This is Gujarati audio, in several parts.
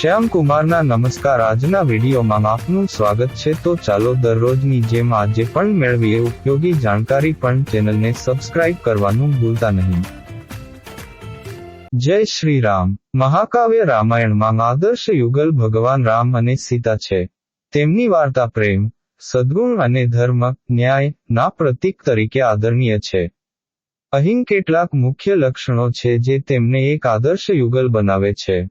શ્યામ કુમારના નમસ્કાર. આજના વિડીયોમાં આપનું સ્વાગત છે. તો ચાલો દરરોજની જેમ આજે પણ મેળવીએ ઉપયોગી જાણકારી પણ ચેનલને સબસ્ક્રાઇબ કરવાનું ભૂલતા નહીં. જય શ્રી રામ. મહાકાવ્ય રામાયણમાં આદર્શ યુગલ ભગવાન રામ અને સીતા છે. તેમની વાર્તા પ્રેમ, સદ્ગુણ અને ધર્મ, ન્યાય, ના પ્રતીક તરીકે આદરણીય છે. અહીં કેટલાક મુખ્ય લક્ષણો છે જે તેમને એક આદર્શ યુગલ બનાવે છે.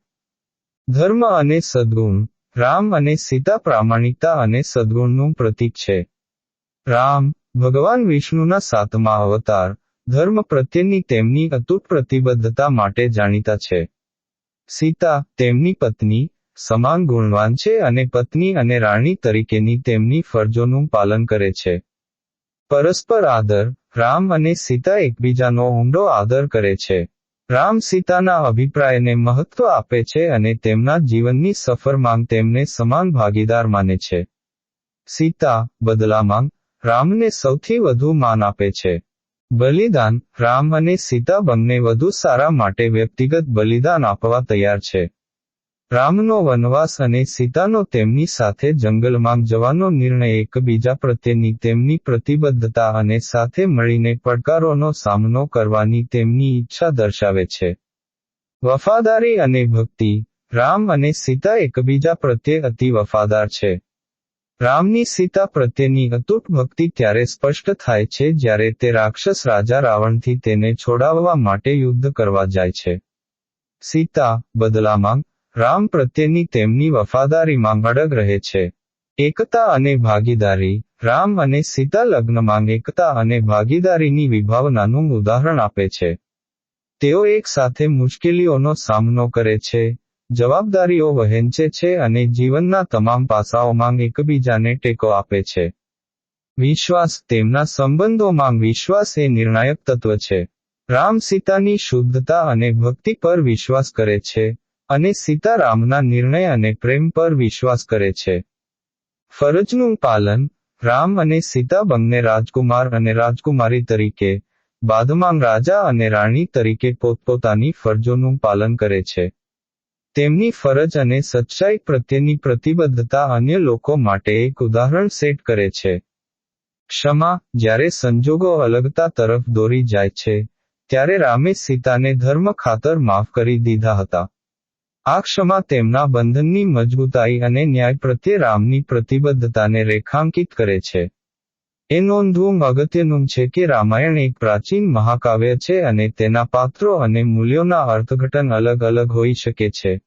ધર્મ અને સદગુણ, રામ અને સીતા પ્રામાણિકતા અને સદ્ગુણનું પ્રતીક છે. રામ, ભગવાન વિષ્ણુના સાતમા અવતાર, ધર્મ પ્રત્યેની તેમની અતૂટ પ્રતિબદ્ધતા માટે જાણીતા છે. સીતા, તેમની પત્ની, સમાન ગુણવાન છે અને પત્ની અને રાણી તરીકેની તેમની ફરજોનું પાલન કરે છે. પરસ્પર આદર, રામ અને સીતા એકબીજાનો ઊંડો આદર કરે છે. રામ સીતાના અભિપ્રાયને મહત્વ આપે છે અને તેમના જીવનની સફરમાં તેમને સમાન ભાગીદાર માને છે. સીતા બદલામાં રામને સૌથી વધુ માન આપે છે. બલિદાન, રામ અને સીતા બંને વધુ સારા માટે વ્યક્તિગત બલિદાન આપવા તૈયાર છે. રામનો વનવાસ અને સીતાનો તેમની સાથે જંગલમાં જવાનો નિર્ણય એકબીજા પ્રત્યેની તેમની પ્રતિબદ્ધતા અને સાથે મળીને પડકારોનો સામનો કરવાની તેમની ઈચ્છા દર્શાવે છે. વફાદારી અને ભક્તિ. રામ અને સીતા એકબીજા પ્રત્યે અતિ વફાદાર છે. રામની સીતા પ્રત્યેની અતૂટ ભક્તિ ત્યારે સ્પષ્ટ થાય છે જ્યારે તે રાક્ષસ રાજા રાવણથી તેને છોડાવવા માટે યુદ્ધ કરવા જાય છે. સીતા બદલામાં રામ પ્રત્યેની તેમની વફાદારીમાં અડગ રહે છે. એકતા અને ભાગીદારી. રામ અને સીતા લગ્નમાં એકતા અને ભાગીદારીની વિભાવનાનું ઉદાહરણ આપે છે. તેઓ એક સાથે મુશ્કેલીઓનો સામનો કરે છે, જવાબદારીઓ વહેંચે છે અને જીવનના તમામ પાસાઓમાં એકબીજાને ટેકો આપે છે. વિશ્વાસ તેમના સંબંધોમાં વિશ્વાસ એ નિર્ણાયક તત્વ છે. રામ સીતાની શુદ્ધતા અને ભક્તિ પર વિશ્વાસ કરે છે. અને સીતારામના નિર્ણય અને પ્રેમ પર વિશ્વાસ કરે છે. ફરજનું પાલન, રામ અને સીતા બંને રાજકુમાર અને રાજકુમારી તરીકે, બાદમાં રાજા અને રાણી તરીકે પોતપોતાની ફરજોનું પાલન કરે છે. તેમની ફરજ અને સચ્ચાઈ પ્રત્યેની પ્રતિબદ્ધતા અન્ય લોકો માટે એક ઉદાહરણ સેટ કરે છે. ક્ષમા, જ્યારે સંજોગો અલગતા તરફ દોરી જાય છે, ત્યારે રામે સીતાને ધર્મ ખાતર માફ કરી દીધા હતા. આ ક્ષમા તેમના બંધનની મજબૂતાઈ અને ન્યાય પ્રત્યે રામની પ્રતિબદ્ધતાને રેખાંકિત કરે છે. એ નોંધવું અગત્યનું છે કે રામાયણ એક પ્રાચીન મહાકાવ્ય છે અને તેના પાત્રો અને મૂલ્યોના અર્થઘટન અલગ અલગ હોઈ શકે છે.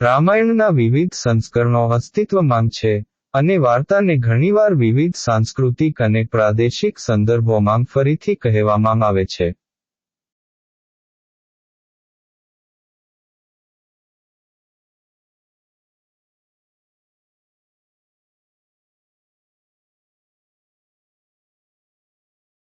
રામાયણના વિવિધ સંસ્કરણો અસ્તિત્વમાં છે અને વાર્તાને ઘણીવાર વિવિધ સાંસ્કૃતિક અને પ્રાદેશિક સંદર્ભોમાં ફરીથી કહેવામાં આવે છે.